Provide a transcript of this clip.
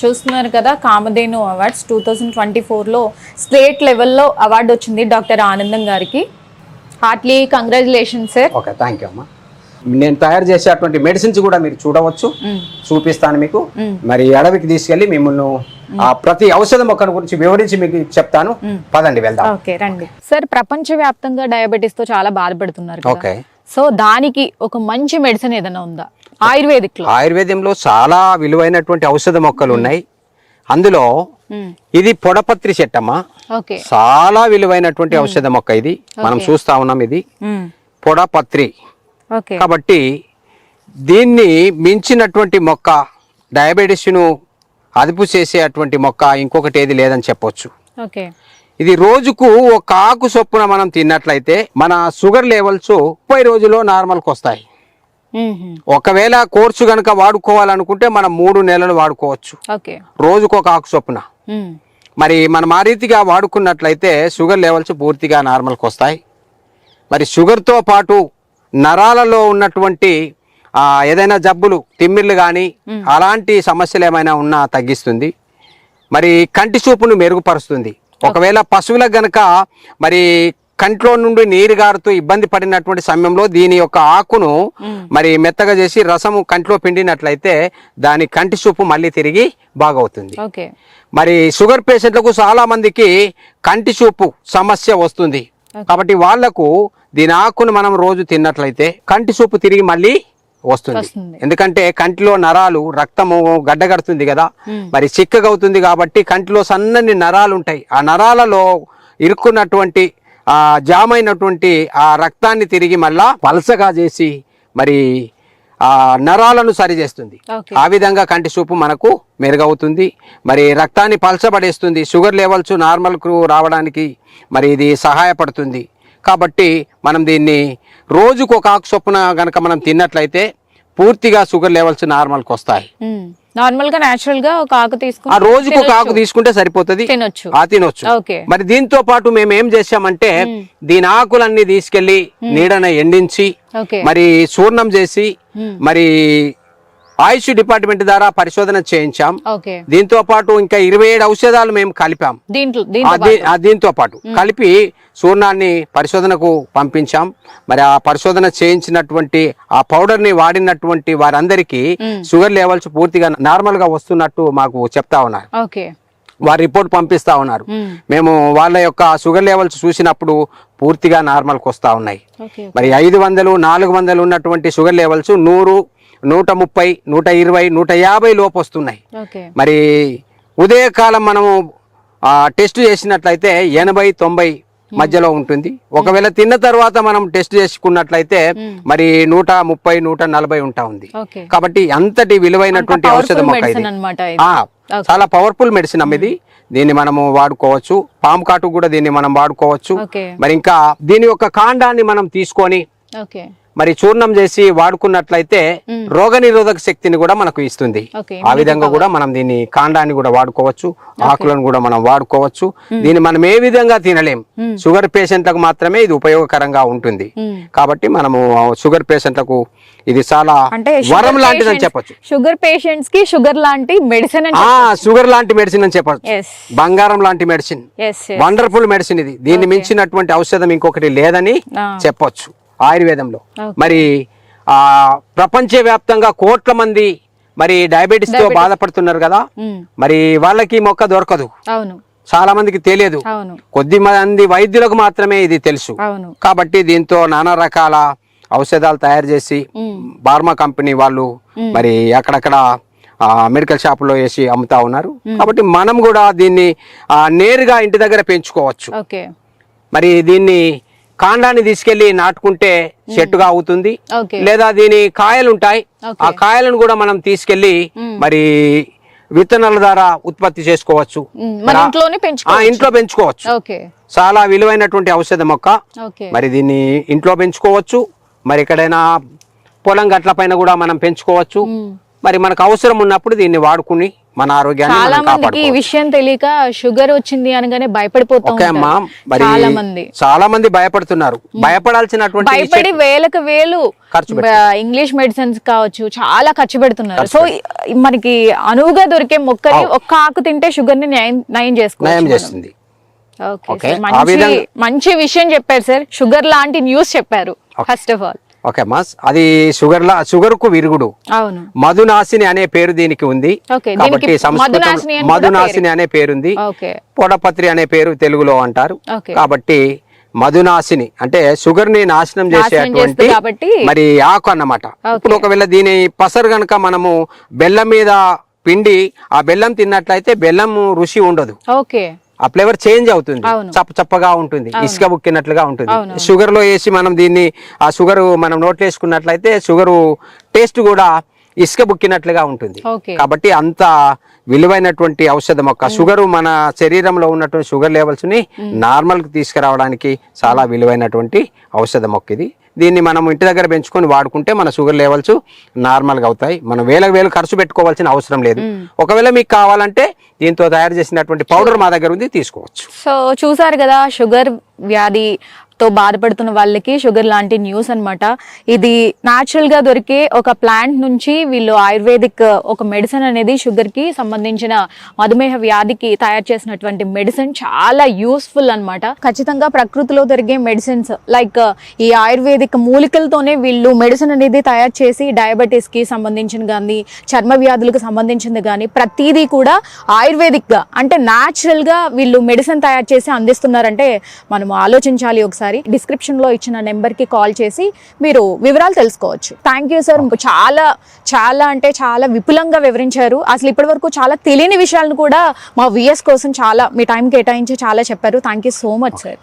చూస్తున్నారు కదా Kamadhenu awards two thousand twenty ఫోర్లో స్టేట్ లెవెల్లో అవార్డు వచ్చింది డాక్టర్ ఆనందం గారికి. Heartly congratulation sir. Okay thank you అమ్మా. నేను తయారు చేసేటువంటి మెడిసిన్స్ కూడా మీరు చూడవచ్చు. చూపిస్తాను మీకు. మరి అడవికి తీసుకెళ్ళి మిమ్మల్ని ఆ ప్రతి ఔషధ మొక్కల గురించి వివరించి మీకు చెప్తాను. పదండి వెళ్దాం. ఓకే రండి. సార్ ప్రపంచవ్యాప్తంగా డయాబెటీస్తో చాలా బాధపడుతున్నారు. ఓకే. సో దానికి ఒక మంచి మెడిసిన్ ఏదైనా ఉందా? ఆయుర్వేదిక్ ఆయుర్వేదంలో చాలా విలువైనటువంటి ఔషధ మొక్కలు ఉన్నాయి. అందులో. ఇది పొడపత్రి చెట్టమ్మా. చాలా విలువైనటువంటి ఔషధ మొక్క ఇది. మనం చూస్తా ఉన్నాం ఇది. పొడపత్రి. కాబట్టి దీన్ని మించినటువంటి మొక్క డయాబెటీస్ను అదుపు చేసేటువంటి మొక్క ఇంకొకటి ఏది లేదని చెప్పొచ్చు. ఇది రోజుకు ఒక ఆకు చొప్పున మనం తిన్నట్లయితే మన షుగర్ లెవెల్స్ ముప్పై రోజుల్లో నార్మల్కి వస్తాయి. ఒకవేళ కోర్సు కనుక వాడుకోవాలనుకుంటే మనం మూడు నెలలు వాడుకోవచ్చు. రోజుకు ఒక ఆకు చొప్పున. మరి మనం ఆ రీతిగా వాడుకున్నట్లయితే షుగర్ లెవెల్స్ పూర్తిగా నార్మల్కి వస్తాయి. మరి షుగర్తో పాటు నరాలలో ఉన్నటువంటి ఏదైనా జబ్బులు తిమ్మిర్లు కానీ అలాంటి సమస్యలు ఏమైనా ఉన్నా తగ్గిస్తుంది. మరి కంటి చూపును మెరుగుపరుస్తుంది. ఒకవేళ పశువులకు గనక మరి కంట్లో నుండి నీరు గారుతూ ఇబ్బంది పడినటువంటి సమయంలో దీని యొక్క ఆకును మరి మెత్తగా చేసి రసము కంట్లో పిండినట్లయితే దాని కంటి చూపు మళ్ళీ తిరిగి బాగవుతుంది. మరి షుగర్ పేషెంట్లకు చాలా మందికి కంటి చూపు సమస్య వస్తుంది. కాబట్టి వాళ్ళకు దీని ఆకును మనం రోజు తిన్నట్లయితే కంటి చూపు తిరిగి మళ్ళీ వస్తుంది. వస్తుంది. ఎందుకంటే కంటిలో నరాలు రక్తము గడ్డగడుతుంది కదా. మరి చిక్కగా అవుతుంది కాబట్టి కంటిలో సన్నని నరాలు ఉంటాయి. ఆ నరాలలో ఇరుక్కున్నటువంటి ఆ జామ్ అయినటువంటి ఆ రక్తాన్ని తిరిగి మళ్ళా పలసగా చేసి మరి ఆ నరాలను సరిచేస్తుంది ఆ విధంగా కంటి చూపు మనకు మెరుగవుతుంది. మరి రక్తాన్ని పలచబడేస్తుంది. షుగర్ లెవెల్స్ నార్మల్కు రావడానికి మరి ఇది సహాయపడుతుంది. కాబట్టి మనం దీన్ని రోజుకు ఒక ఆకు చొప్పున గనక మనం తిన్నట్లయితే పూర్తిగా షుగర్ లెవెల్స్ నార్మల్కి వస్తాయి. నార్మల్గా నాచురల్గా ఒక ఆకు ఆ తీసుకుని రోజుకు ఒక ఆకు తీసుకుంటే సరిపోతుంది. తినొచ్చు. ఆ తినొచ్చు. మరి దీంతో పాటు మేము ఏం చేసామంటే దీని ఆకులన్నీ తీసుకెళ్ళి నీడన ఎండించి మరి చూర్ణం చేసి మరి ఆయుష్ డిపార్ట్మెంట్ ద్వారా పరిశోధన చేయించాం. దీంతో పాటు ఇంకా ఇరవై ఏడు ఔషధాలు మేము కలిపాం. దీంతో పాటు. కలిపి చూర్ణాన్ని పరిశోధనకు పంపించాం. మరి ఆ పరిశోధన చేయించినటువంటి ఆ పౌడర్ని వాడినటువంటి వారందరికీ షుగర్ లెవెల్స్ పూర్తిగా నార్మల్గా వస్తున్నట్టు మాకు చెప్తా ఉన్నారు. వారి రిపోర్ట్ పంపిస్తా ఉన్నారు. మ్మ్. వాళ్ళ యొక్క షుగర్ లెవెల్స్ చూసినప్పుడు పూర్తిగా నార్మల్కి వస్తూ ఉన్నాయి. మరి ఐదు వందలు నాలుగు వందలు ఉన్నటువంటి షుగర్ లెవెల్స్ నూరు నూట ముప్పై నూట ఇరవై నూట యాభై లోపు వస్తున్నాయి మరి ఉదయకాలం మనము టెస్ట్ చేసినట్లయితే ఎనభై తొంభై మధ్యలో ఉంటుంది. ఒకవేళ తిన్న తర్వాత మనం టెస్ట్ చేసుకున్నట్లయితే మరి నూట ముప్పై నూట నలభై ఉంటా ఉంది. కాబట్టి అంతటి విలువైనటువంటి ఔషధ మొక్క ఇది. చాలా పవర్ఫుల్ మెడిసిన్ ఇది. దీన్ని మనము వాడుకోవచ్చు. పాము కాటు కూడా దీన్ని మనం వాడుకోవచ్చు. మరి ఇంకా దీని యొక్క కాండాన్ని మనం తీసుకొని మరి చూర్ణం చేసి వాడుకున్నట్లయితే రోగ నిరోధక శక్తిని కూడా మనకు ఇస్తుంది. ఆ విధంగా కూడా మనం దీన్ని కాండాన్ని కూడా వాడుకోవచ్చు ఆకులను కూడా మనం వాడుకోవచ్చు. దీన్ని మనం ఏ విధంగా తినలేం? షుగర్ పేషెంట్లకు మాత్రమే ఇది ఉపయోగకరంగా ఉంటుంది. కాబట్టి మనము షుగర్ పేషెంట్లకు ఇది చాలా వరం లాంటిదని చెప్పొచ్చు. షుగర్ పేషెంట్స్కి షుగర్ లాంటి మెడిసిన్ అని షుగర్ లాంటి మెడిసిన్ అని చెప్పొచ్చు. బంగారం లాంటి మెడిసిన్ వండర్ఫుల్ మెడిసిన్ ఇది. దీన్ని మించినటువంటి ఔషధం ఇంకొకటి లేదని. చెప్పొచ్చు. ఆయుర్వేదంలో. మరి ఆ ప్రపంచవ్యాప్తంగా కోట్ల మంది మరి డయాబెటీస్తో బాధపడుతున్నారు కదా మరి వాళ్ళకి మొక్క దొరకదు. చాలా మందికి తెలియదు. కొద్ది మంది వైద్యులకు మాత్రమే ఇది తెలుసు. కాబట్టి దీంతో నానా రకాల ఔషధాలు తయారు చేసి బార్మా కంపెనీ వాళ్ళు మరి అక్కడక్కడ మెడికల్ షాపులో వేసి అమ్ముతా ఉన్నారు. కాబట్టి మనం కూడా దీన్ని నేరుగా ఇంటి దగ్గర పెంచుకోవచ్చు. మరి దీన్ని కాండాన్ని తీసుకెళ్ళి నాటుకుంటే చెట్టుగా అవుతుంది. లేదా దీని కాయలు ఉంటాయి. ఆ కాయలను కూడా మనం తీసుకెళ్ళి మరి విత్తనాల ద్వారా ఉత్పత్తి చేసుకోవచ్చు. ఇంట్లో పెంచుకోవచ్చు. చాలా విలువైనటువంటి ఔషధ మొక్క. మరి దీన్ని ఇంట్లో పెంచుకోవచ్చు. మరి ఎక్కడైనా పొలం గట్ల పైన కూడా మనం పెంచుకోవచ్చు. మరి మనకు అవసరం ఉన్నప్పుడు దీన్ని వాడుకుని మన ఆరోగ్యాన్ని చాలా మందికి ఈ విషయం తెలియక షుగర్ వచ్చింది అనగానే భయపడిపోతూ ఓకే అమ్మా. ఉంటారు. మరి చాలా మంది. భయపడుతున్నారు. భయపడాల్సినటువంటి భయపడి వేలకు వేలు ఇంగ్లీష్ మెడిసిన్స్ కావచ్చు చాలా ఖర్చు పెడుతున్నారు. సో మనకి అనువుగా దొరికే మొక్కని ఒక్క ఆకు తింటే షుగర్ని నయం చేస్తుంది. మంచి విషయం చెప్పారు సార్. షుగర్ లాంటి న్యూస్ చెప్పారు ఫస్ట్ ఆఫ్ ఆల్. ఓకే అమ్మా అది షుగర్ లా షుగర్కు విరుగుడు. అవును. మధునాశిని అనే పేరు దీనికి ఉంది. కాబట్టి సంస్కృతం మధునాశిని అని పేరుంది. పొడపత్రి అనే పేరు తెలుగులో అంటారు. కాబట్టి మధునాశిని అంటే షుగర్ని నాశనం చేసేటువంటి మరి ఆకు అన్నమాట. ఇప్పుడు ఒకవేళ దీని పసరు గనక మనము బెల్లం మీద పిండి ఆ బెల్లం తిన్నట్లయితే బెల్లం రుచి ఉండదు. ఓకే. ఆ ఫ్లేవర్ చేంజ్ అవుతుంది. చప్ప చప్పగా ఉంటుంది. ఇసుక బుక్కినట్లుగా ఉంటుంది. షుగర్లో వేసి మనం దీన్ని ఆ షుగర్ మనం నోట్లో వేసుకున్నట్లయితే షుగర్ టేస్ట్ కూడా ఇసుక బుక్కినట్లుగా ఉంటుంది. కాబట్టి అంత విలువైనటువంటి ఔషధ మొక్క షుగర్ మన శరీరంలో ఉన్నటువంటి షుగర్ లెవెల్స్ని నార్మల్కి తీసుకురావడానికి చాలా విలువైనటువంటి ఔషధ మొక్క ఇది. దీన్ని మనం ఇంటి దగ్గర పెంచుకొని వాడుకుంటే మన షుగర్ లెవెల్స్ నార్మల్గా అవుతాయి. మనం వేలకు వేలు ఖర్చు పెట్టుకోవాల్సిన అవసరం లేదు. ఒకవేళ మీకు కావాలంటే దీంతో తయారు చేసినటువంటి పౌడర్ మా దగ్గర ఉంది తీసుకోవచ్చు. సో చూసారు కదా షుగర్ వ్యాధి తో బాధపడుతున్న వాళ్ళకి షుగర్ లాంటి న్యూస్ అన్నమాట. ఇది న్యాచురల్గా దొరికే ఒక ప్లాంట్ నుంచి వీళ్ళు ఆయుర్వేదిక్ ఒక మెడిసిన్ అనేది షుగర్కి సంబంధించిన మధుమేహ వ్యాధికి తయారు చేసినటువంటి మెడిసిన్ చాలా యూస్ఫుల్ అన్నమాట. ఖచ్చితంగా ప్రకృతిలో దొరికే మెడిసిన్స్ లైక్ ఈ ఆయుర్వేదిక్ మూలికలతోనే వీళ్ళు మెడిసిన్ అనేది తయారు చేసి డయాబెటీస్కి సంబంధించిన కానీ చర్మ వ్యాధులకు సంబంధించింది కానీ ప్రతిదీ కూడా ఆయుర్వేదిక్గా అంటే న్యాచురల్గా వీళ్ళు మెడిసిన్ తయారు చేసి అందిస్తున్నారంటే మనం ఆలోచించాలి ఒకసారి. ఒకసారి డిస్క్రిప్షన్లో ఇచ్చిన నెంబర్కి కాల్ చేసి మీరు వివరాలు తెలుసుకోవచ్చు. థ్యాంక్ యూ సార్ చాలా చాలా అంటే చాలా విపులంగా వివరించారు. అసలు ఇప్పటి వరకు చాలా తెలియని విషయాలను కూడా మా విఎస్ కోసం చాలా మీ టైం కేటాయించి చాలా చెప్పారు. Thank you so much sir